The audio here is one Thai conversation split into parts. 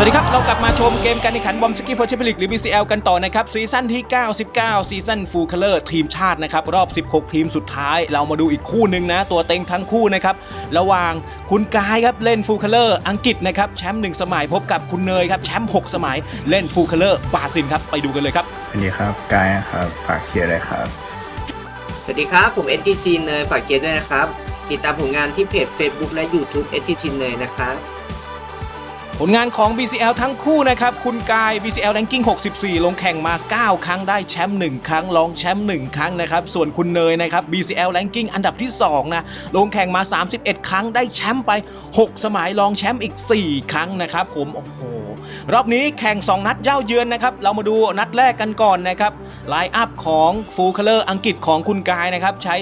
สวัสดีครับ เรากลับมาชมเกมการแข่งขันบอมสกี้ฟอร์เชปลิกหรือ BCL กันต่อนะครับ ซีซั่นที่ 99 ซีซั่นฟูลคัลเลอร์ทีมชาตินะครับ รอบ 16 ทีมสุดท้าย เรามาดูอีกคู่หนึ่งนะ ตัวเต็งทั้งคู่นะครับ ระหว่างคุณกายครับ เล่นฟูลคัลเลอร์อังกฤษนะครับ แชมป์หนึ่งสมัยพบกับคุณเนยครับ แชมป์6สมัยเล่นฟูลคัลเลอร์บราซิลครับ ไปดูกันเลยครับสวัสดีครับกายนะครับฝากเชียร์เลยครับ สวัสดีครับ ผม STG เนยฝากเชียร์ด้วยนะครับ ติดตามผลงานที่เพจ Facebook และ YouTube STG เนยนะครับ ผลงานของ BCL ทั้งคู่นะครับ คุณกาย BCL Ranking 64 ลงแข่งมา 9 ครั้งได้แชมป์1ครั้งรองแชมป์1ครั้งนะครับ ส่วนคุณเนยนะครับ BCL Ranking อันดับที่ 2 นะ ลงแข่งมา 31 ครั้งได้แชมป์ไป 6 สมัยรองแชมป์อีก 4 ครั้งนะครับผม โอ้โห รอบนี้แข่ง 2 นัดเย้าเยือนนะครับ เรามาดูนัดแรกกันก่อนนะครับไลน์อัพของฟูลคัลเลอร์อังกฤษของคุณกายนะครับ ใช้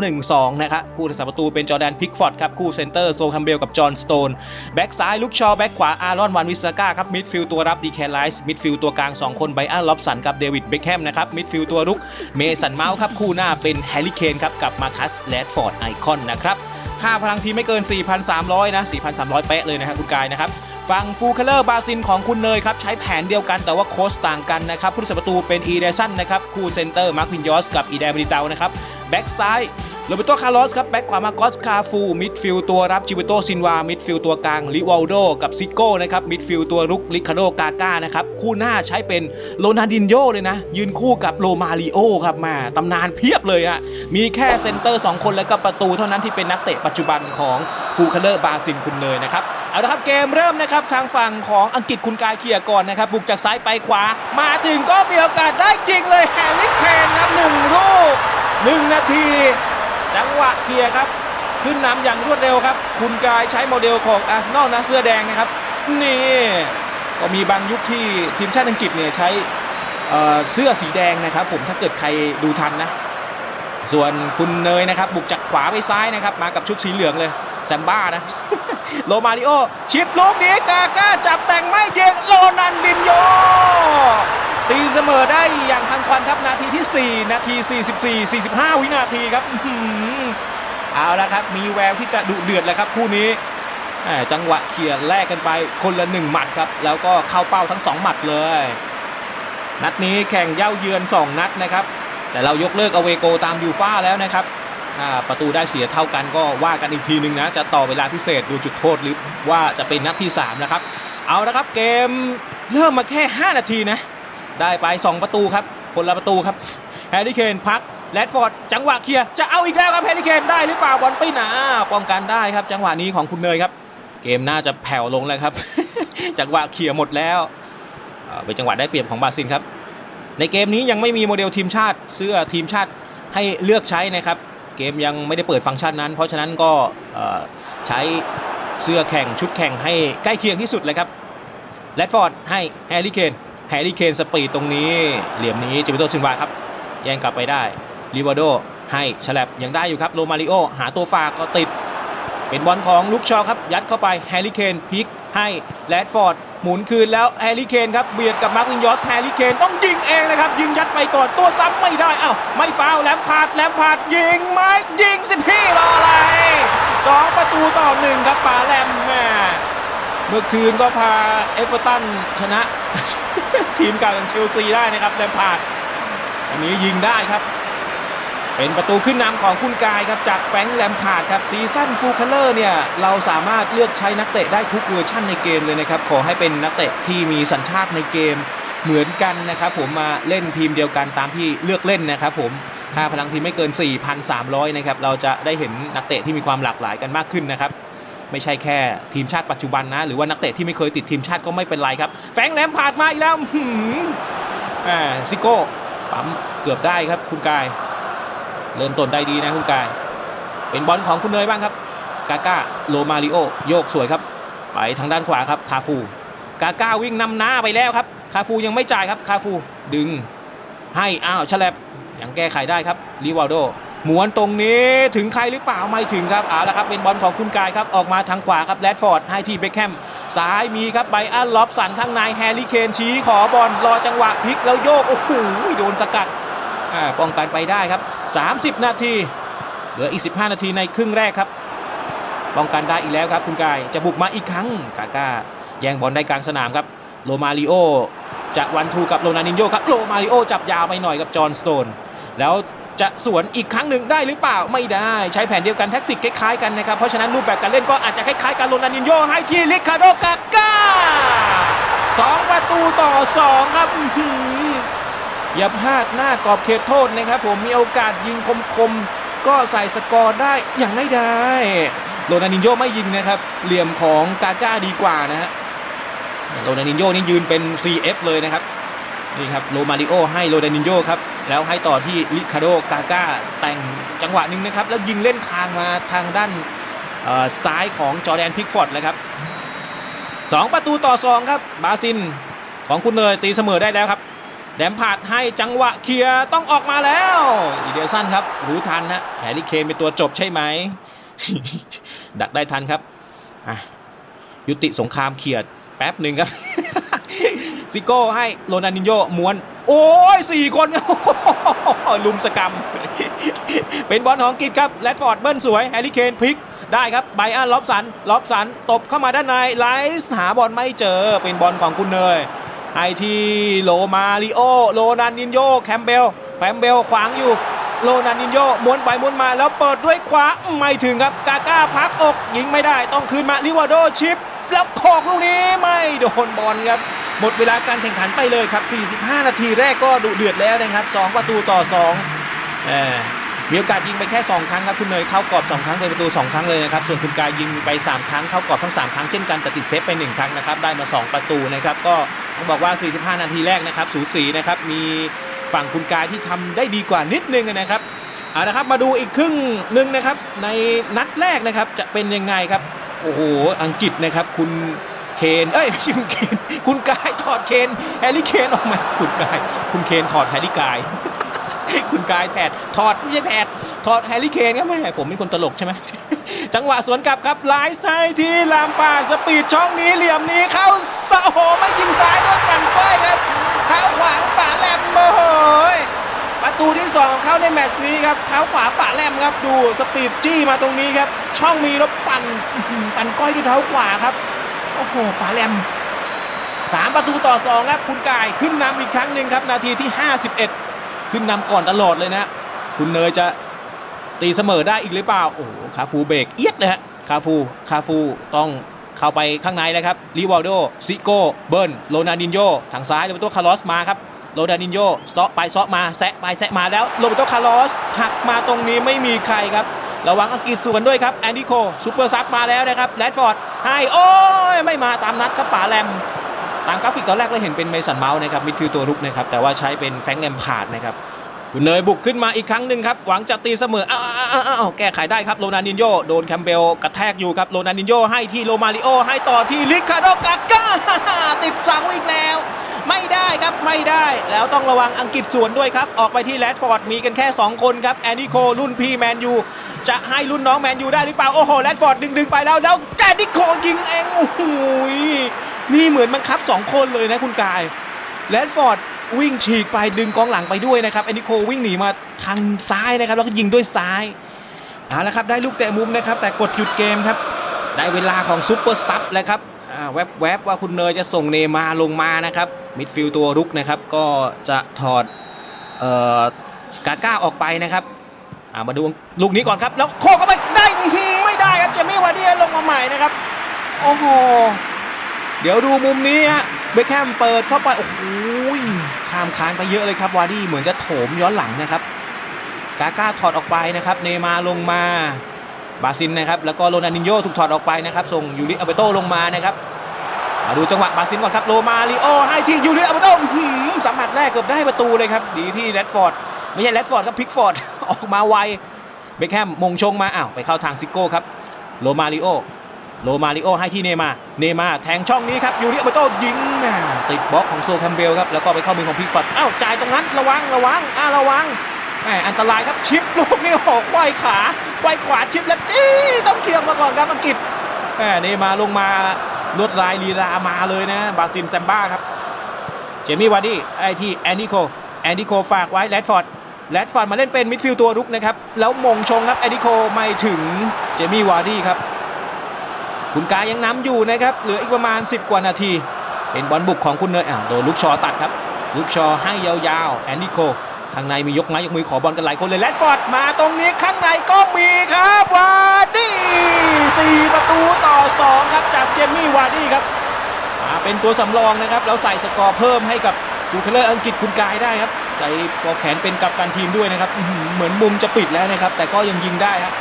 4-3-1-2 นะครับผู้รักษาประตูเป็นจอแดนพิกฟอร์ดครับ คู่เซนเตอร์โซคัมเบลกับจอห์นสโตน แบ็กซ้ายลุกชอ แบ็กขวาอารอนวันวิสก้าครับมิดฟิลด์ตัวรับดีแคนไลส์มิดฟิลด์ตัวกลาง 2 คนไบอันล็อบสันกับเดวิดเบคแฮมนะครับมิดฟิลด์ตัวรุกเมสันเมาส์ครับคู่หน้าเป็นแฮร์รี่เคนครับกับมาคัสแรดฟอร์ดไอคอนนะครับค่าพลังทีไม่เกิน 4,300 นะ 4,300 เป๊ะเลยนะครับคุณกายนะครับ ฝั่งฟูลคัลเลอร์บาซินของคุณเนยครับใช้แผนเดียวกันแต่ว่าโค้ชต่างกันนะครับผู้รักษาประตูเป็นอีเดซันนะครับคู่เซนเตอร์มาร์ควินยอสกับอีเดบริเตานะครับแบ็กซ้ายโรเบโตคาร์ลอสครับแบ็กขวามากอสคาฟูมิดฟิลตัวรับจิเวโตซินวามิดฟิลตัวกลางลิวาลโดกับซิโก้นะครับมิดฟิลตัวรุกลิคาโดกาก้านะครับคู่หน้าใช้เป็นโรนัลดินโญ่เลยนะ ยืนคู่กับโรมาริโอครับมาตำนานเพียบเลยอะมีแค่เซนเตอร์ 2 คนแล้วก็ประตูเท่านั้นที่เป็นนักเตะปัจจุบันของฟูคัลเลอร์บาซินคุณเนยนะครับ เอาละครับเกมเริ่มนะครับทางฝั่งของอังกฤษคุณกายเคียร์ก่อนนะครับบุกจากซ้ายไปขวา มาถึงก็มีโอกาสได้จริงเลยแฮร์รี่เคนครับหนึ่งลูกหนึ่งนาที จังหวะเคียร์ครับ ขึ้นนำอย่างรวดเร็วครับ คุณกายใช้โมเดลของอาร์เซนอลนะเสื้อแดงนะครับ นี่ ก็มีบางยุคที่ทีมชาติอังกฤษเนี่ยใช้เเสื้อสีแดงนะครับผมถ้าเกิดใครดูทันนะ ส่วนคุณเนยนะครับ บุกจากขวาไปซ้ายนะครับ มากับชุดสีเหลืองเลยแซมบ้านะ โรมาริโอ ชิปลูกนี้กาก้าจับแต่งไม่เยงโรนันดินโย ตีเสมอได้อย่างทันควันครับนาทีที่ 4 นาที 44 45 วินาทีครับอื้อหือเอาละครับ มีแววที่จะดุเดือดแล้วครับคู่นี้จังหวะเคลียแลกกันไปคนละหนึ่งหมัดครับ แล้วก็เข้าเป้าทั้งสองหมัดเลย นัดนี้แข่งเย้าเยือน 2 นัดนะครับ แต่เรายกเลิกอเวโกตามยูฟ่าแล้วนะครับ ถ้าประตูได้เสียเท่ากันก็ว่ากันอีกทีนึงนะ จะต่อเวลาพิเศษดูจุดโทษหรือว่าจะเป็นนัดที่ 3 นะครับ เอาละครับเกมเริ่มมาแค่ 5 นาทีนะ ได้ไป 2 ประตูครับ คนละประตูครับแฮร์รี่เคนพักแรดฟอร์ดจังหวะเคลียร์จะเอาอีกแล้วครับแฮร์รี่เคนได้หรือเปล่าบอลปิ้นอ่าป้องกันได้ครับจังหวะนี้ของคุณเนยครับ เกมน่าจะแผ่วลงแล้วครับ จังหวะเคลียร์หมดแล้วเป็นจังหวะได้เปรียบของบาซิลครับในเกมนี้ยังไม่มีโมเดลทีมชาติเสื้อทีมชาติให้เลือกใช้นะครับ เกมยังไม่ได้เปิดฟังก์ชันนั้น เพราะฉะนั้นก็ใช้เสื้อแข่งชุดแข่งให้ใกล้เคียงที่สุดเลยครับแรดฟอร์ดให้แฮร์รี่เคนแฮร์รี่เคนสปีดตรงนี้ เหลี่ยมนี้จิมิโตซินวาครับแย่งกลับไปได้ลิวาโดให้ฉลับยังได้อยู่ครับโรมาริโอหาตัวฟาก็ติด เป็นบอลของลุกชอครับ ยัดเข้าไปแฮร์รี่เคนพลิกให้แรดฟอร์ดหมุนคืนแล้วแฮร์รี่เคนครับเบียดกับมาร์ควินยอสแฮร์รี่เคนต้องยิงเองนะครับ ยิงยัดไปก่อนตัวซ้ำไม่ได้เอ้าไม่ฟาวแลมพาดแลมพาดยิงไหมยิงสิพี่รออะไรสองประตูต่อหนึ่งครับป่าแลมแม่เมื่อคืนก็พาเอฟเวอร์ตันชนะ ทีมเก่าอย่างเชลซีได้นะครับแลมพาดอันนี้ยิงได้ครับ เป็นประตูขึ้นนำของคุณกายครับจากแฟงแลมพาดครับซีซั่นฟูลคัลเลอร์เนี่ยเราสามารถเลือกใช้นักเตะได้ทุกเวอร์ชั่นในเกมเลยนะครับขอให้เป็นนักเตะที่มีสัญชาติในเกมเหมือนกันนะครับผมมาเล่นทีมเดียวกันตามที่เลือกเล่นนะครับผมค่าพลังทีมไม่เกิน 4,300 นะครับเราจะได้เห็นนักเตะที่มีความหลากหลายกันมากขึ้นนะครับไม่ใช่แค่ทีมชาติปัจจุบันนะ หรือว่านักเตะที่ไม่เคยติดทีมชาติก็ไม่เป็นไรครับ แฟงแลมพาดมาอีกแล้วอ่าซิโก้ปั๊มเกือบได้ครับคุณกาย เริ่มต้นได้ดีนะคุณกาย เป็นบอลของคุณเนยบ้างครับ กาก้าโรมาริโอโยกสวยครับ ไปทางด้านขวาครับคาฟู กาก้าวิ่งนำหน้าไปแล้วครับ คาฟูยังไม่จ่ายครับ คาฟูดึง ให้อ้าวฉลับยังแก้ไขได้ครับลิวาลโดหมวนตรงนี้ถึงใครหรือเปล่าไม่ถึงครับเอาละครับเป็นบอลของคุณกายครับออกมาทางขวาครับแรดฟอร์ดให้ที่เบคแฮมซ้ายมีครับไบอันล็อบสันข้างในแฮร์รี่เคนชี้ขอบอลรอจังหวะพลิกแล้วโยกโอ้โหโดนสกัดอ่าป้องกันไปได้ครับ 30 นาทีเหลืออีก 15 นาทีในครึ่งแรกครับป้องกันได้อีกแล้วครับคุณกายจะบุกมาอีกครั้งกาก้าแย่งบอลได้กลางสนามครับโรมาริโอจะวันทูกับโรนัลดินโยครับโรมาริโอจับยาวไปหน่อยกับจอห์นสโตนแล้วจะสวนอีกครั้งหนึ่งได้หรือเปล่าไม่ได้ใช้แผนเดียวกันแท็กติกคล้ายๆกันนะครับ เพราะฉะนั้นรูปแบบการเล่นก็อาจจะคล้ายๆกันโรนัลดินโยให้ที่ลิคาโดกาก้าสองประตูต่อสองครับ อย่าพลาดหน้ากรอบเขตโทษนะครับ ผมมีโอกาสยิงคมๆ ก็ใส่สกอร์ได้อย่างง่ายดายโรนัลดินโยไม่ยิงนะครับ เหลี่ยมของกาก้าดีกว่านะฮะโรนัลดินโยนี่ยืนเป็น CF เลยนะครับนี่ครับโรมาริโอให้โรนัลดินโยครับแล้วให้ต่อที่ลิคาโดกาก้าแต่งจังหวะหนึ่งนะครับ แล้วยิงเล่นทางมาทางด้านซ้ายของจอแดนพิกฟอร์ดเลยครับ2ประตูต่อ 2 ครับ บาซินของคุณเนยตีเสมอได้แล้วครับ แดมพาดให้จังหวะเคลียร์ต้องออกมาแล้ว อีเดลสันครับ รู้ทันนะแฮร์รี่เคนเป็นตัวจบใช่ไหม ดักได้ทันครับอะยุติสงครามเขียดแป๊บหนึ่งครับ ซิโก้ให้โรนัลดินโยม้วน โอ้ยสี่คน ลุมสกรรม เป็นบอลของอังกิจครับแรดฟอร์ดเบิ้ลสวยแฮร์รี่เคนพลิกได้ครับไบอันล็อบสันล็อบสันตบเข้ามาด้านในไลส์หาบอลไม่เจอเป็นบอลของคุณเนย ไอทีโลมาริโอโรนันดินโยแคมเบลแคมเบลขวางอยู่โรนันดินโยม้วนไปม้วนมาแล้วเปิดด้วยขวาไม่ถึงครับกาก้าพักอกยิงไม่ได้ต้องคืนมาลิวาโดชิป แล้วโขกลูกนี้ไม่โดนบอลครับ หมดเวลาการแข่งขันไปเลยครับ 45 นาทีแรกก็ดุเดือดแล้วนะครับ 2 ประตูต่อ2เอ่อ มีโอกาสยิงไปแค่ 2 ครั้งครับคุณเนยเข้ากรอบ 2 ครั้งเป็นประตู 2 ครั้งเลยนะครับ ส่วนคุณกายยิงไป 3 ครั้งเข้ากรอบทั้ง 3 ครั้งเช่นกันแต่ติดเซฟไป 1 ครั้งนะครับได้มา 2 ประตูนะครับก็ต้องบอกว่า 45 นาทีแรกนะครับสูสีนะครับมีฝั่งคุณกายที่ทำได้ดีกว่านิดนึงนะครับเอาละครับมาดูอีกครึ่งหนึ่งนะครับในนัดแรกนะครับจะเป็นยังไงครับโอ้โหอังกฤษนะครับคุณเคนเอ้ยไม่ใช่คุณเคนคุณกายถอดเคนแฮร์รี่เคนออกมาคุณกายคุณเคนถอดแฮร์รี่กาย คุณกายแถดถอดไม่ใช่แถดถอดแฮร์รี่เคนครับแม่ผมเป็นคนตลกใช่ไหมจังหวะสวนกลับครับไลฟ์ไทยที่ลามปาสปีดช่องนี้เหลี่ยมนี้เข้าสะโหไม่ยิงซ้ายด้วยปั่นก้อยครับเท้าขวาป่าแหลมโอ้โหประตูที่ 2 เข้าในแมตช์นี้ครับเท้าขวาปะแลมครับดูสปีดจี้มาตรงนี้ครับ ช่องมีแล้วปั่นปั่นก้อยด้วยเท้าขวาครับโอ้โหปะแลม3 ประตูต่อ 2 ครับ คุณกายขึ้นนำอีกครั้งหนึ่งครับ นาทีที่ 51 ขึ้นนำก่อนตลอดเลยนะ คุณเนยจะตีเสมอได้อีกหรือเปล่า โอ้คาฟูเบรกเอียดเลยฮะคาฟูคาฟูต้องเข้าไปข้างในแล้วครับริวาลโดซิโก้เบิร์นโรนัลดินโยทางซ้ายโรเบโตคาร์ลอสมาครับโรดานินโยเซาะไปเซาะมาแซะไปแซะมาแล้วโรเบโตคาร์ลอสหักมาตรงนี้ไม่มีใครครับ ระวังอังกฤษสวนด้วยครับแอนดิโคซูเปอร์ซับมาแล้วนะครับแรดฟอร์ดให้โอ้ยไม่มาตามนัดครับป๋าแรม ตามกราฟิกตอนแรกเราเห็นเป็นเมสันเมาส์นะครับมิดฟิลด์ตัวรุกนะครับแต่ว่าใช้เป็นแฟงแลมพาร์ดนะครับคุณเนยบุกขึ้นมาอีกครั้งหนึ่งครับหวังจะตีเสมออ้าวอ้าวแก้ไขได้ครับโรนัลดินโยโดนแคมเบลกระแทกอยู่ครับโรนัลดินโยให้ที่โรมาริโอให้ต่อที่ลิคาโดกาก้าติดเสาอีกแล้ว ไม่ได้ครับไม่ได้แล้วต้องระวังอังกฤษสวนด้วยครับ ออกไปที่แรดฟอร์ดมีกันแค่ 2 คนครับแอนดิโครุ่นพี่แมนยูจะให้รุ่นน้องแมนยูได้หรือเปล่าโอ้โหแรดฟอร์ดดึงๆไปแล้วแล้วแอนดิโคยิงเองโอ้โห นี่เหมือนบังคับ 2 คนเลยนะคุณกายแรดฟอร์ดวิ่งฉีกไปดึงกองหลังไปด้วยนะครับแอนดิโควิ่งหนีมาทางซ้ายนะครับ แล้วก็ยิงด้วยซ้ายเอาละครับได้ลูกเตะมุมนะครับ แต่กดหยุดเกมครับ ได้เวลาของซุปเปอร์ซับแล้วครับอ่าแวบๆว่าคุณเนยจะส่งเนมาลงมานะครับมิดฟิลด์ตัวรุกนะครับ ก็จะถอดเอ่อกาก้าออกไปนะครับามาดูลูกนี้ก่อนครับ แล้วโคเข้าไปได้ไม่ได้ครับเจมี่วาร์เดียลงมาใหม่นะครับ โอ้โห เดี๋ยวดูมุมนี้ฮะเบคแฮมเปิดเข้าไป โอ้โหข้ามคานไปเยอะเลยครับวาร์ดี้เหมือนจะโถมย้อนหลังนะครับ กาก้าถอดออกไปนะครับ เนมาลงมา บาซินนะครับ แล้วก็โรนัลดินโยถูกถอดออกไปนะครับส่งยูริอาเบโตลงมานะครับมาดูจังหวะบาซินก่อนครับโรมาริโอให้ที่ยูริอาเบโต้หือสัมผัสแรกเกือบได้ประตูเลยครับ ดีที่แรดฟอร์ดไม่ใช่แรดฟอร์ดครับพิกฟอร์ดออกมาไวเบคแฮมมงชงมาอ้าวไปเข้าทางซิโก้ครับโรมาริโอ โรมาริโอให้ที่เนมา เนมาแทงช่องนี้ครับยูริอเบโตยิงติดบล็อกของโซแคมเบลครับ แล้วก็ไปเข้ามือของพิกฟอร์ดอ้าวจ่ายตรงนั้นระวังระวังอ่าระวังแหมอันตรายครับชิปลูกนี่โอ้โหควายขาควายขวาชิปแล้วจี้ต้องเคียร์มาก่อนครับอังกฤษแหมนี่มาลงมาลวดลายลีลามาเลยนะบาซินแซมบ้าครับ เจมี่วาร์ดี้ไอที่แอนดิโคแอนดิโคฝากไว้แรดฟอร์ดแรดฟอร์ดมาเล่นเป็นมิดฟิลด์ตัวรุกนะครับแล้วมงชงครับแอนดิโคไม่ถึงเจมี่วาร์ดี้ครับ คุณกายยังนำอยู่นะครับเหลืออีกประมาณ 10 กว่านาที เป็นบอลบุกของคุณเนยอ่าโดนลูกชอตัดครับ ลูกชอให้ยาวๆแอนดี้โคข้างในมียกไม้ยกมือขอบอลกันหลายคนเลยแรดฟอร์ดมาตรงนี้ข้างในก็มีครับวาร์ดี้สี่ประตูต่อ 2 ครับจากเจมี่วาร์ดี้ครับมาเป็นตัวสำรองนะครับแล้วใส่สกอร์เพิ่มให้กับฟูเคเลอร์อังกฤษคุณกายได้ครับ ใส่ปอแขนเป็นกัปตันทีมด้วยนะครับเหมือนมุมจะปิดแล้วนะครับ แต่ก็ยังยิงได้ครับ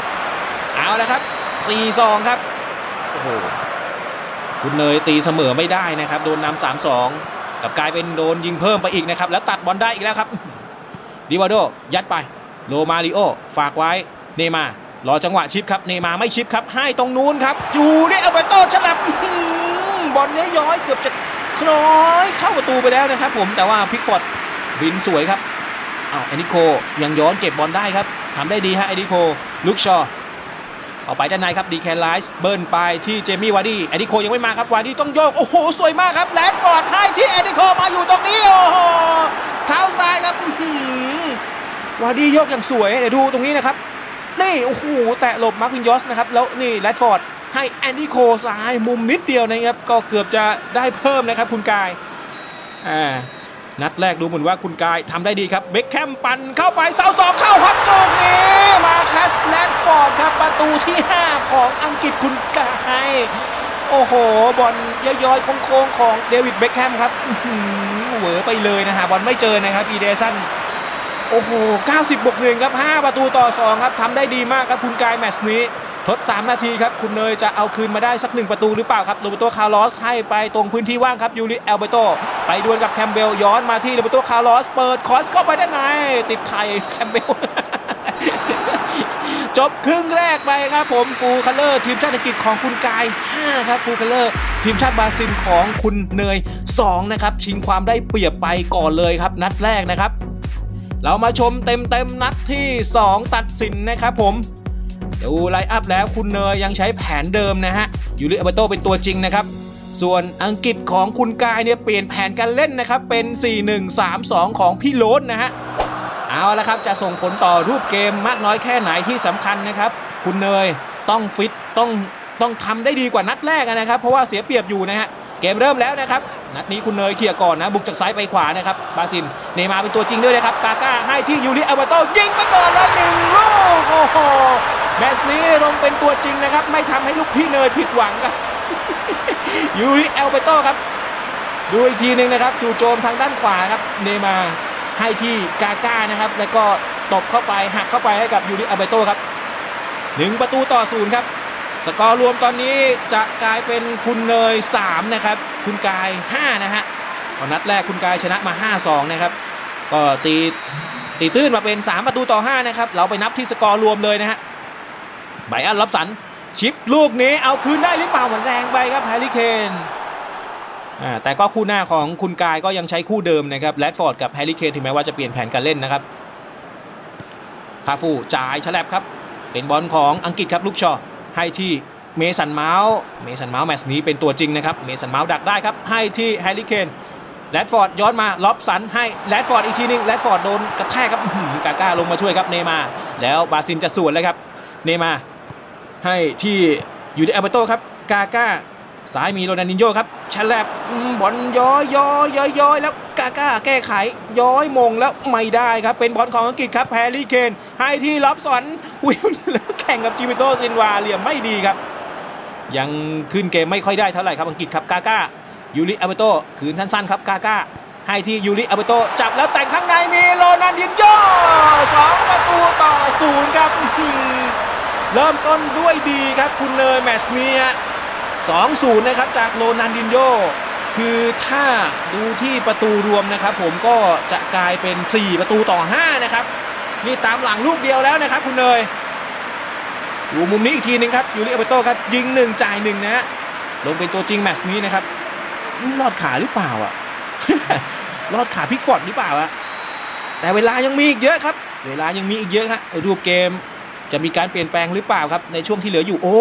เอาแล้วครับ4-2ครับ โอ้โหคุณเนยตีเสมอไม่ได้นะครับ โดนนำ3-2กลับกลายเป็นโดนยิงเพิ่มไปอีกนะครับ แล้วตัดบอลได้อีกแล้วครับดิวาโดยัดไปโลมาริโอฝากไว้เนย์มารอจังหวะชิปครับเนย์มาไม่ชิปครับ ให้ตรงนู้นครับจูเรียอัลเบโตฉลับบอลเนี้ยย้อยเกือบจะน้อยเข้าประตูไปแล้วนะครับ ผมแต่ว่าพิกฟอร์ดบินสวยครับอ้าวแอนดิโคยังย้อนเก็บบอลได้ครับทำได้ดีฮะแอนดิโคลุกชอ เข้าไปด้านในครับดีแคนไลส์เบิร์นไปที่เจมี่วาร์ดี้แอนดิโคยังไม่มาครับวาร์ดี้ต้องโยก โอ้โห สวยมากครับแรดฟอร์ดให้ที่แอนดิโคมาอยู่ตรงนี้ โอ้โหเท้าซ้ายครับวาร์ดี้โยกอย่างสวยเดี๋ยวดูตรงนี้นะครับ นี่โอ้โหแตะหลบมาร์ควินยอสนะครับ แล้วนี่แรดฟอร์ดให้แอนดิโคซ้ายมุมนิดเดียวนะครับ ก็เกือบจะได้เพิ่มนะครับคุณกายอ่านัดแรกดูเหมือนว่าคุณกายทำได้ดีครับเบคแคมปั่นเข้าไปเสาสองเข้าฮอตลูกนี้ ของอังกฤษคุณกายโอ้โห บอลย้อยๆโค้งๆของเดวิดเบคแคมครับหือเหวอไปเลยนะฮะบอลไม่เจอนะครับอีเดสันโอ้โห 90 บวกหนึ่งครับ 5 ประตูต่อ 2 ครับทำได้ดีมากครับคุณกายแมตช์นี้ ทด 3 นาทีครับ คุณเนยจะเอาคืนมาได้สักหนึ่งประตูหรือเปล่าครับโรเบโตคาร์ลอสให้ไปตรงพื้นที่ว่างครับ ยูริเอลเบโต ไปดวลกับแคมเบลย้อนมาที่โรเบโตคาร์ลอส เปิดคอสเข้าไปด้านในติดไข่แคมเบล จบครึ่งแรกไปครับผมฟูคัลเลอร์ทีมชาติอังกฤษของคุณกาย5ครับฟูคัลเลอร์ทีมชาติบราซิลของคุณเนย 2 นะครับ ชิงความได้เปรียบไปก่อนเลยครับ นัดแรกนะครับ เรามาชมเต็มๆนัดที่ 2 ตัดสินนะครับผมดูไลน์อัพแล้วคุณเนยยังใช้แผนเดิมนะฮะยูริอัลเบโตเป็นตัวจริงนะครับ ส่วนอังกฤษของคุณกายเนี่ยเปลี่ยนแผนการเล่นนะครับเป็น 4-1-3-2 ของพี่โรสนะฮะ เอาละครับจะส่งผลต่อรูปเกมมากน้อยแค่ไหนที่สำคัญนะครับ คุณเนยต้องฟิตต้องต้องทำได้ดีกว่านัดแรกนะครับ เพราะว่าเสียเปรียบอยู่นะฮะเกมเริ่มแล้วนะครับนัดนี้คุณเนยเคลียร์ก่อนนะ บุกจากซ้ายไปขวานะครับบาซินเนยมาเป็นตัวจริงด้วยนะครับกาก้าให้ที่ยูริอัลเบโตยิงไปก่อนเลยหนึ่งลูกโอ้โหแมตช์นี้ลงเป็นตัวจริงนะครับ ไม่ทำให้ลูกพี่เนยผิดหวังครับยูริอัลเบโตครับดูอีกทีหนึ่งนะครับจู่โจมทางด้านขวาครับเนยมา ให้ที่กาก้านะครับ แล้วก็ตบเข้าไปหักเข้าไปให้กับยูริอัลเบโตครับหนึ่งประตูต่อศูนย์ครับ สกอร์รวมตอนนี้จะกลายเป็นคุณเนย 3 นะครับ คุณกาย 5 นะฮะตอนนัดแรกคุณกายชนะมา 5-2 นะครับ ก็ตีตีตื้นมาเป็น 3 ประตูต่อ 5 นะครับ เราไปนับที่สกอร์รวมเลยนะฮะไบอันรับสันชิปลูกนี้เอาคืนได้หรือเปล่าเหมันแรงไปครับแฮร์รี่เคน แต่ก็คู่หน้าของคุณกายก็ยังใช้คู่เดิมนะครับแรดฟอร์ดกับแฮร์รี่เคนถึงแม้ว่าจะเปลี่ยนแผนการเล่นนะครับคาฟูจ่ายฉลับครับ เป็นบอลของอังกฤษครับลูกชอให้ที่เมสันเมาส์เมสันเมาส์แมตช์นี้เป็นตัวจริงนะครับเมสันเมาส์ดักได้ครับให้ที่แฮร์รี่เคนแรดฟอร์ดย้อนมาล็อบสันให้แรดฟอร์ดอีกทีหนึงแรดฟอร์ดโดนกระแทกครับกาก้าลงมาช่วยครับเนมาแล้วบาซินจะสวนเลยครับเนมาให้ที่อยู่ที่อัลเบโตครับกาก้าซ้ายมีโรนันดินโยครับ ฉลับอืมบอลย้อยย้อยย้อยย้อยแล้วกาก้าแก้ไข ย้อยมงแล้วไม่ได้ครับ เป็นบอลของอังกฤษครับแฮร์รี่เคนให้ที่ล็อบสันวิลแล้วแข่งกับจิมิโตซินวาเหลี่ยมไม่ดีครับ ยังขึ้นเกมไม่ค่อยได้เท่าไหร่ครับอังกฤษครับกาก้ายูริอัลเบโตคืนสั้นๆครับกาก้าให้ที่ยูริอัลเบโตจับแล้วแต่งข้างในมีโรนันดินโยสองประตูต่อศูนย์ครับ เริ่มต้นด้วยดีครับคุณเนยแมตช์นี้ สองศูนย์นะครับจากโรนันดินโยคือถ้าดูที่ประตูรวมนะครับ ผมก็จะกลายเป็น 4 ประตูต่อ 5 นะครับ นี่ตามหลังลูกเดียวแล้วนะครับ คุณเนยดูมุมนี้อีกทีหนึงครับยูริอัลเบโตครับ ยิงหนึ่งจ่ายหนึ่งนะฮะลงเป็นตัวจริงแมตช์นี้นะครับลอดขาหรือเปล่าอะลอดขาพิกฟอร์ดหรือเปล่าอะแต่เวลายังมีอีกเยอะครับ เวลายังมีอีกเยอะครับรูปเกม จะมีการเปลี่ยนแปลงหรือเปล่าครับ ในช่วงที่เหลืออยู่ โอ้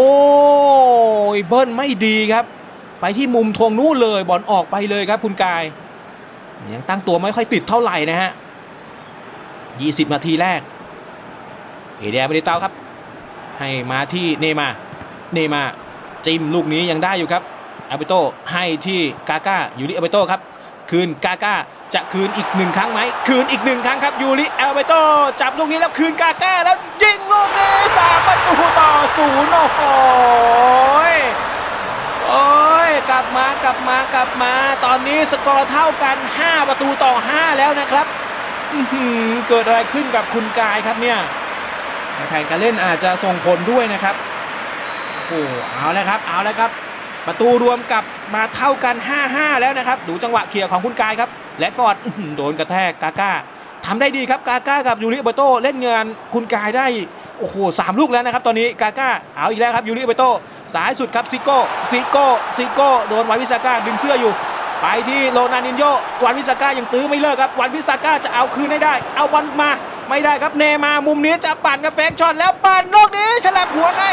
ยเบิ้ลไม่ดีครับ ไปที่มุมทวงนู้นเลยบอลออกไปเลยครับคุณกาย ยังตั้งตัวไม่ค่อยติดเท่าไหร่นะฮะ 20 นาทีแรกเอเดียไม่ได้เตาครับ ให้มาที่เนมา เนมาจิ้มลูกนี้ยังได้อยู่ครับอาเบโตให้ที่กาก้ายูริอาเบโตครับ คืนกาก้าจะคืนอีกหนึ่งครั้งไหมคืนอีกหนึ่งครั้งครับยูริอาเบโตจับลูกนี้แล้วคืนกาก้าแล้วยิงลูกนี้สามประตูต่อศูนย์โอ้โหโอ้ยกลับมากลับมากลับมา ตอนนี้สกอร์เท่ากัน 5 ประตูต่อ 5 แล้วนะครับอื้อหือเกิดอะไรขึ้นกับคุณกายครับเนี่ยแผนการเล่นอาจจะส่งผลด้วยนะครับโอ้เอาแล้วครับ เอาแล้วครับ ประตูรวมกับมาเท่ากัน 5-5 แล้วนะครับ ดูจังหวะเคลียร์ของคุณกายครับแรดฟอร์ดโดนกระแทกกาก้าทำได้ดีครับกาก้ากับยูริเบโตเล่นงานคุณกายได้ โอ้โหสามลูกแล้วนะครับ ตอนนี้กาก้าเอาอีกแล้วครับยูริเบโตสายสุดครับซิโก้ซิโก้ซิโก้โดนวานวิสาก้าดึงเสื้ออยู่ ไปที่โรนานินโยวันวิสาก้ายังตื้อไม่เลิกครับวันวิสาก้าจะเอาคืนให้ได้ เอาบอลมาไม่ได้ครับเนมามุมนี้จะปั่นกับเฟกช็อตแล้วปั่นลูกนี้ฉลับหัวใคร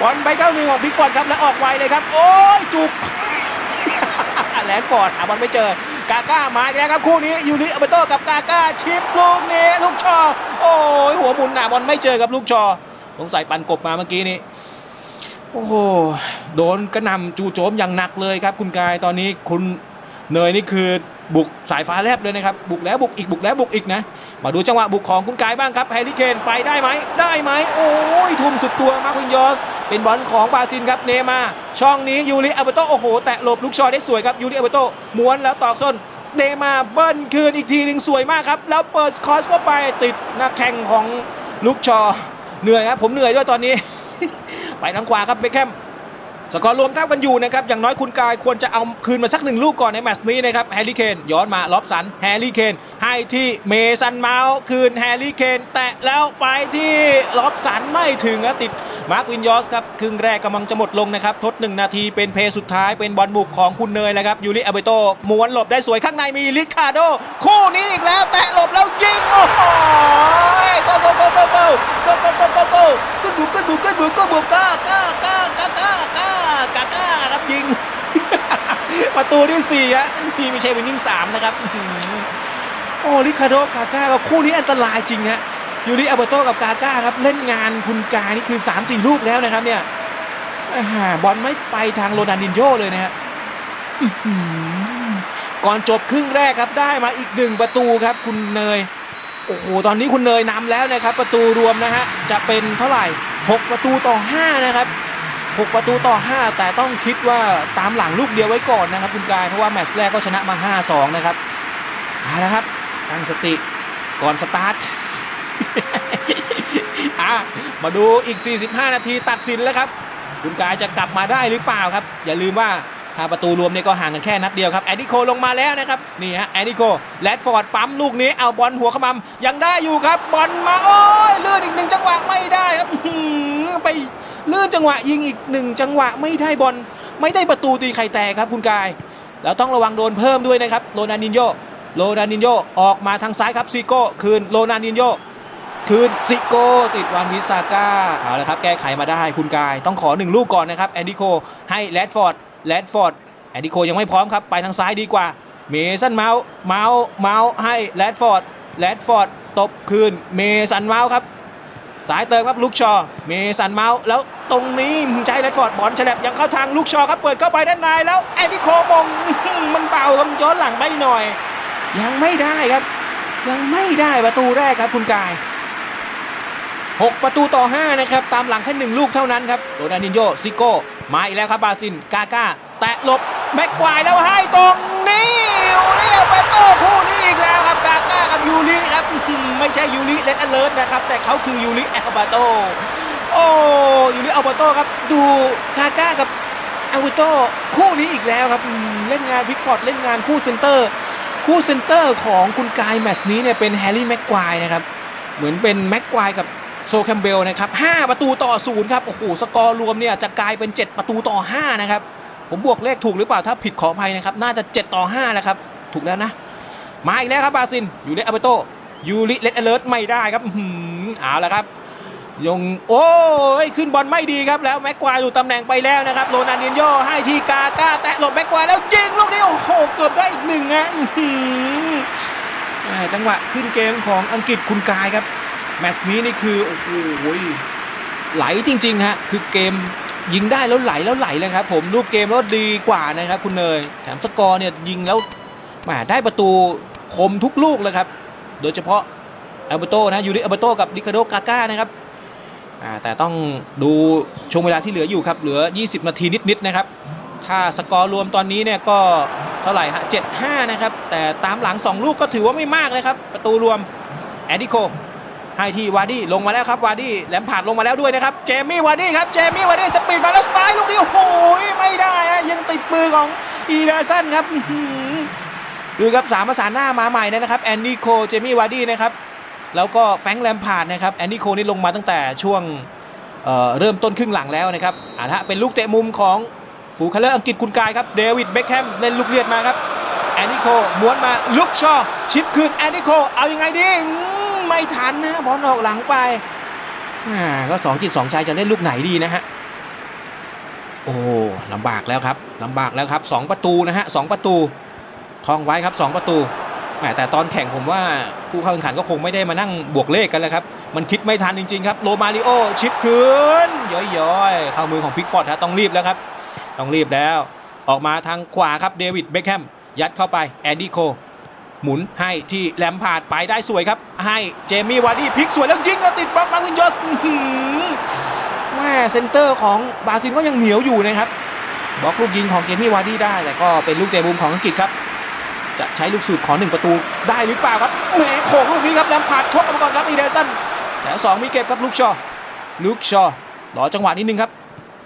บอลไปเข้าหนึ่งของพิกฟอร์ดครับแล้วออกไวเลยครับ โอ้ยจุกแลนด์ฟอร์ดหาบอลไม่เจอกาก้ามาอีกแล้วครับคู่นี้ยูริอเบโตกับกาก้าชิปลูกนี้ลูกชอ โอ้ยหัวหมุนหนาบอลไม่เจอกับลูกชอสงสัยปันกบมาเมื่อกี้นี้โอ้โหโดนกระนำจูโจมอย่างหนักเลยครับ คุณกายตอนนี้คุณเนยนี่คือบุกสายฟ้าแลบเลยนะครับ บุกแล้วบุกอีกบุกแล้วบุกอีกนะ มาดูจังหวะบุกของคุณกายบ้างครับแฮร์รี่เคนไปได้ไหมได้ไหมโอ้ยทุ่มสุดตัวมาร์ควินยอส เป็นบอลของบาซินครับเนมาช่องนี้ยูริอัลเบโตโอ้โห แตะหลบลูกชอได้สวยครับยูริอัลเบโตม้วนแล้วตอกส้นเนมาเบิ้ลคืนอีกทีหนึ่งสวยมากครับ แล้วเปิดคอสเข้าไปติดหน้าแข่งของลูกชอเหนื่อยครับผมเหนื่อยด้วยตอนนี้ ไปทางขวาครับเบคแฮม สกอร์รวมเท่ากันอยู่นะครับ อย่างน้อยคุณกายควรจะเอาคืนมาสักหนึ่งลูกก่อนในแมตช์นี้นะครับ แฮร์รี่เคน ย้อนมาล็อบสัน แฮร์รี่เคน ให้ที่เมสันเมาส์คืนแฮร์รี่เคน แตะแล้วไปที่ล็อบสันไม่ถึงครับติด มาร์ควินยอสครับ ครึ่งแรกกำลังจะหมดลงนะครับ ทด 1 นาทีเป็นเพย์สุดท้ายเป็นบอลบุกของคุณเนยแล้วครับยูริอเบโตม้วนหลบได้สวยข้างในมีลิคาโด คู่นี้อีกแล้ว แตะหลบแล้วยิงโอ้โหโกโกโกโกโกโกโกโกโกโกก็บุกก็บุกก็บุกก็บุกก้าก้าก้าก้าก้าก้ากาก้าครับยิง ประตูที่สี่ฮะนี่ไม่ใช่วินนิ่งสามนะครับโอ้ลิคาโดกาก้ากับคู่นี้อันตรายจริงฮะยูริอาเบโตกับกาก้าครับเล่นงานคุณกานี่คือ 3-4 ลูกแล้วนะครับเนี่ยบอลไม่ไปทางโรนันดินโยเลยนะฮะก่อนจบครึ่งแรกครับได้มาอีกหนึ่งประตูครับคุณเนย โอ้โหตอนนี้คุณเนยนำแล้วนะครับ ประตูรวมนะฮะจะเป็นเท่าไหร่ 6 ประตูต่อ 5 นะครับ 6 ประตูต่อ 5 แต่ต้องคิดว่าตามหลังลูกเดียวไว้ก่อนนะครับ คุณกาย เพราะว่าแมตช์แรกก็ชนะมา 5-2 นะครับเอาละครับตั้งสติก่อนสตาร์ทมาดูอีก 45 นาทีตัดสินแล้วครับ คุณกายจะกลับมาได้หรือเปล่าครับ อย่าลืมว่าถ้าประตูรวมเนี่ยก็ห่างกันแค่นัดเดียวครับแอดดิโคลงมาแล้วนะครับ นี่ฮะแอดดิโคแรดฟอร์ดปั๊มลูกนี้เอาบอลหัวขมำยังได้อยู่ครับ บอลมา โอ้ยเลื่อนอีกหนึ่งจังหวะไม่ได้ครับไป ลื่นจังหวะยิงอีกหนึ่งจังหวะไม่ได้บอลไม่ได้ประตูตีไข่แตกครับคุณกาย แล้วต้องระวังโดนเพิ่มด้วยนะครับโรนันดินโยโรนันดินโยออกมาทางซ้ายครับซีโก้คืนโรนันดินโยคืนซิโก้ติดวันวิสาก้าเอาละครับแก้ไขมาได้คุณกาย ต้องขอหนึ่งลูกก่อนนะครับแอนดิโคให้แรดฟอร์ดแรดฟอร์ดแอนดิโคยังไม่พร้อมครับไปทางซ้ายดีกว่าเมสันเมาส์เมาส์เมาส์ให้แรดฟอร์ดแรดฟอร์ดตบคืนเมสันเมาส์ครับ สายเติมครับลูกชอเมสันเมาส์แล้วตรงนี้ใจแรดฟอร์ดบอลฉลับยังเข้าทางลูกชอครับเปิดเข้าไปด้านในแล้วแอนดิโคมงมันเบาครับย้อนหลังไปหน่อย ยังไม่ได้ครับ ยังไม่ได้ประตูแรกครับคุณกาย 6 ประตูต่อ 5 นะครับ ตามหลังแค่หนึ่งลูกเท่านั้นครับโรนัลดินโยซิโก้มาอีกแล้วครับบาซินกาก้าแตะหลบแม็กควายแล้วให้ตรงนี้ยูริเอาไปโต้คู่นี้อีกแล้วครับ กาก้ากับยูริครับอื้อหือไม่ใช่ยู ริเลดนะครับ แต่เขาคือยูริแอลบาโตโอ้ยูริแอลบาโตครับ ดูกาก้ากับอัลบาโตคู่นี้อีกแล้วครับ เล่นงานวิกฟอร์ดเล่นงานคู่เซนเตอร์ คู่เซนเตอร์ของคุณกายแมชนี้เนี่ยเป็นแฮร์รี่แม็กควายนะครับ เหมือนเป็นแม็กควายกับโซแคมเบลนะครับ5ประตูต่อศูนย์ครับ โอ้โห สกอร์รวมเนี่ยจะกลายเป็น 7 ประตูต่อ 5 นะครับ ผมบวกเลขถูกหรือเปล่า ถ้าผิดขออภัยนะครับ น่าจะ 7 ต่อ5แล้วครับ ถูกแล้วนะ มาอีกแล้วครับบาซิน อยูริอาเบโต ยูริเลดอเลิร์ตไม่ได้ครับอื้อหือเอาละครับยงโอ้ยขึ้นบอลไม่ดีครับแล้วแม็กควายอยู่ตำแหน่งไปแล้วนะครับโรนันดินโยให้ทีกาก้าแตะหลบแม็กควายแล้วยิงลูกนี้โอ้โหเกือบได้อีกหนึ่งฮะอื้อหืออ่าจังหวะขึ้นเกมของอังกฤษคุณกายครับ แมตช์นี้นี่คือโอ้โหไหลจริงๆฮะคือเกมยิงได้แล้วไหลแล้วไหลเลยครับ ผมรูปเกมแล้วดีกว่านะครับ คุณเนยแถมสกอร์เนี่ยยิงแล้วแหมได้ประตูคมทุกลูกเลยครับ โดยเฉพาะอัลเบโตนะยูริอัลเบโตกับดิคาโดกาก้านะครับแต่ต้องดูช่วงเวลาที่เหลืออยู่ครับ เหลือ 20 นาทีนิดๆนะครับ ถ้าสกอร์รวมตอนนี้เนี่ยก็เท่าไหร่ฮะ7-5นะครับ แต่ตามหลัง 2 ลูกก็ถือว่าไม่มากนะครับ ประตูรวมแอดิโคให้ที่วาร์ดี้ลงมาแล้วครับวาร์ดี้แหลมผ่านลงมาแล้วด้วยนะครับเจมี่วาร์ดี้ครับเจมี่วาร์ดี้สปีดมาแล้วซ้ายลูกนี้โอ้โหไม่ได้ฮะยังติดมือของอีดาสันครับ ดูครับสามประสานหน้ามาใหม่นะครับแอนดี้โคเจมี่วาร์ดี้นะครับแล้วก็แฟงแลมพาร์ดนะครับแอนดี้โคนี่ลงมาตั้งแต่ช่วงเเริ่มต้นครึ่งหลังแล้วนะครับอ่าฮะเป็นลูกเตะมุมของฟูคาเลอร์อังกฤษคุณกายครับเดวิดเบคแฮมเล่นลูกเลียดมาครับแอนดี้โคม้วนมาลุกชอชิปคืนแอนดี้โคเอายังไงดีไม่ทันนะบอลออกหลังไปก็สองจิตสองใจจะเล่นลูกไหนดีนะฮะโอ้ลำบากแล้วครับลำบากแล้วครับสองประตูนะฮะสองประตู ทองไว้ครับสองประตูแต่ตอนแข่งผมว่าผู้เข้าแข่งขันก็คงไม่ได้มานั่งบวกเลขกันแล้วครับ มันคิดไม่ทันจริงๆครับโรมาริโอชิปคืนย้อยๆ เข้ามือของพิกฟอร์ดฮะต้องรีบแล้วครับ ต้องรีบแล้ว ออกมาทางขวาครับเดวิดเบคแฮมยัดเข้าไปแอนดี้โคหมุนให้ที่แลมพาดไปได้สวยครับ ให้เจมี่วาร์ดี้พลิกสวยแล้วยิงก็ติดบล็อกมาคุนยอสแม่เซนเตอร์ของบราซิลก็ยังเหนียวอยู่นะครับบล็อกลูกยิงของเจมี่วาร์ดี้ได้แต่ก็เป็นลูกเตะมุมของอังกฤษครับ จะใช้ลูกสูตรขอหนึ่งประตูได้หรือเปล่าครับแหมโขกลูกนี้ครับแลมพาดชกออกมาก่อนครับอีเดสันแต่สองมีเก็บครับลูกชอลูกชอรอจังหวะนิดนึงครับ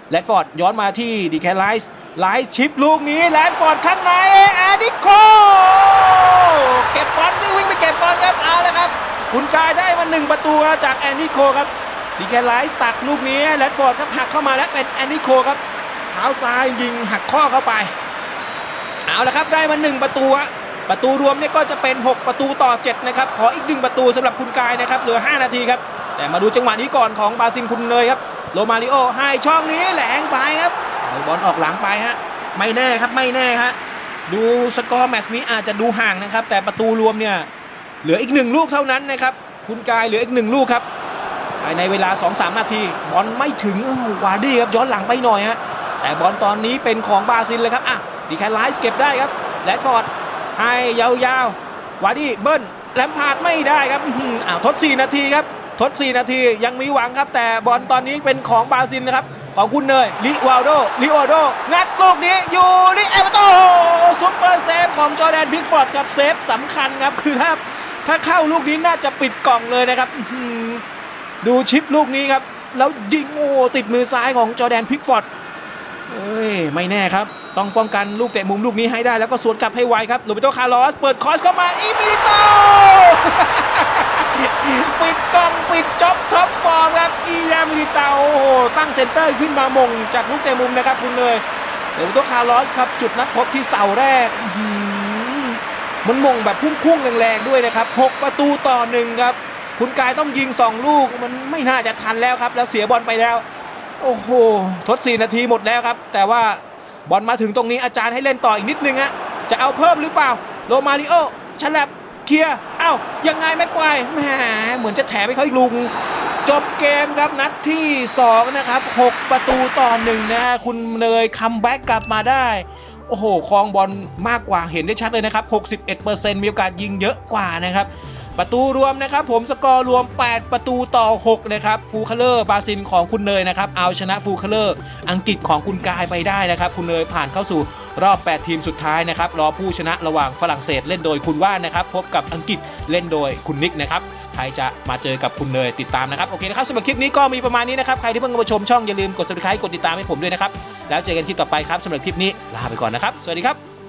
แรดฟอร์ดย้อนมาที่ดีแคนไลส์ไลส์ชิปลูกนี้แรดฟอร์ดข้างในแอดิโคเก็บบอลที่วิ่งไปเก็บบอลครับเอาแล้วครับคุณกายได้มาหนึ่งประตูนะจากแอนดิโคครับดีแคนไลส์ตักลูกนี้แรดฟอร์ดครับหักเข้ามาแล้วเป็นแอนดิโคครับเท้าซ้ายยิงหักข้อเข้าไป เอาละครับได้มาหนึ่งประตูฮะ ประตูรวมเนี่ยก็จะเป็น 6 ประตูต่อ 7 นะครับ ขออีกหนึ่งประตูสำหรับคุณกายนะครับ เหลือ 5 นาทีครับ แต่มาดูจังหวะนี้ก่อนของบาซิลคุณเนยครับ โรมาริโอให้ช่องนี้แหลงไปครับบอลออกหลังไปฮะ ไม่แน่ครับไม่แน่ฮะ ดูสกอร์แมตช์นี้อาจจะดูห่างนะครับ แต่ประตูรวมเนี่ยเหลืออีกหนึ่งลูกเท่านั้นนะครับ คุณกายเหลืออีกหนึ่งลูกครับภายในเวลา 2-3 นาที บอลไม่ถึงเออวาร์ดี้ครับย้อนหลังไปหน่อยฮะ แต่บอลตอนนี้เป็นของบราซิลเลยครับ อะดีแคนไลส์เก็บได้ครับแรดฟอร์ด ให้ยาวๆวาร์ดี้เบิ้ลแลมพาดไม่ได้ครับอ้าวทด 4 นาทีครับทด 4 นาทียังมีหวังครับ แต่บอลตอนนี้เป็นของบราซิลนะครับ ของคุณเนยลิวาลโดลิวาโด งัดลูกนี้อยู่ลิเอเวอร์โตซุปเปอร์เซฟของจอแดนพิกฟอร์ดครับเซฟสำคัญครับคือถ้าถ้าเข้าลูกนี้น่าจะปิดกล่องเลยนะครับดูชิปลูกนี้ครับ แล้วยิงโอ้ติดมือซ้ายของจอแดนพิกฟอร์ด เอ้ยไม่แน่ครับ ต้องป้องกันลูกเตะมุมลูกนี้ให้ได้แล้วก็สวนกลับให้ไวครับโรเบโตคาร์ลอส เปิดคอสเข้ามาอีมิลิโตปิดกล้องปิดจ็อบท็อปฟอร์มครับอียามิลิโตโอ้โหตั้งเซนเตอร์ขึ้นมามงจากลูกเตะมุมนะครับคุณเลยโรเบโตคาร์ลอสครับ จุดนัดพบที่เสาแรก มันมงแบบพุ่งๆแรงๆด้วยนะครับ 6 ประตูต่อหนึ่งครับ คุณกายต้องยิง 2 ลูกมันไม่น่าจะทันแล้วครับ แล้วเสียบอลไปแล้ว โอ้โห ทด 4 นาทีหมดแล้วครับ แต่ว่าบอลมาถึงตรงนี้อาจารย์ให้เล่นต่ออีกนิดนึงฮะ จะเอาเพิ่มหรือเปล่า โรมาริโอฉลับเคลียร์เอ้า ยังไงแม็กควายแหมเหมือนจะแถมให้เขาอีกลุง จบเกมครับนัดที่ 2 นะครับ 6 ประตูต่อหนึ่งนะคุณเนยคัมแบ็กกลับมาได้ โอ้โหครองบอลมากกว่าเห็นได้ชัดเลยนะครับ 61%มีโอกาสยิงเยอะกว่านะครับ ประตูรวมนะครับผมสกอร์รวม 8 ประตูต่อ 6 นะครับฟูคาเลอร์บราซิลของคุณเนยนะครับเอาชนะฟูคาเลอร์อังกฤษของคุณกายไปได้นะครับ คุณเนยผ่านเข้าสู่รอบ 8 ทีมสุดท้ายนะครับรอผู้ชนะระหว่างฝรั่งเศสเล่นโดยคุณว่านนะครับ พบกับอังกฤษเล่นโดยคุณนิกนะครับใครจะมาเจอกับคุณเนยติดตามนะครับโอเคนะครับสำหรับคลิปนี้ก็มีประมาณนี้นะครับใครที่เพิ่งมาชมช่องอย่าลืมกด subscribe กดติดตามให้ผมด้วยนะครับแล้วเจอกันคลิปต่อไปครับสำหรับคลิปนี้ลาไปก่อนนะครับสวัสดีครับ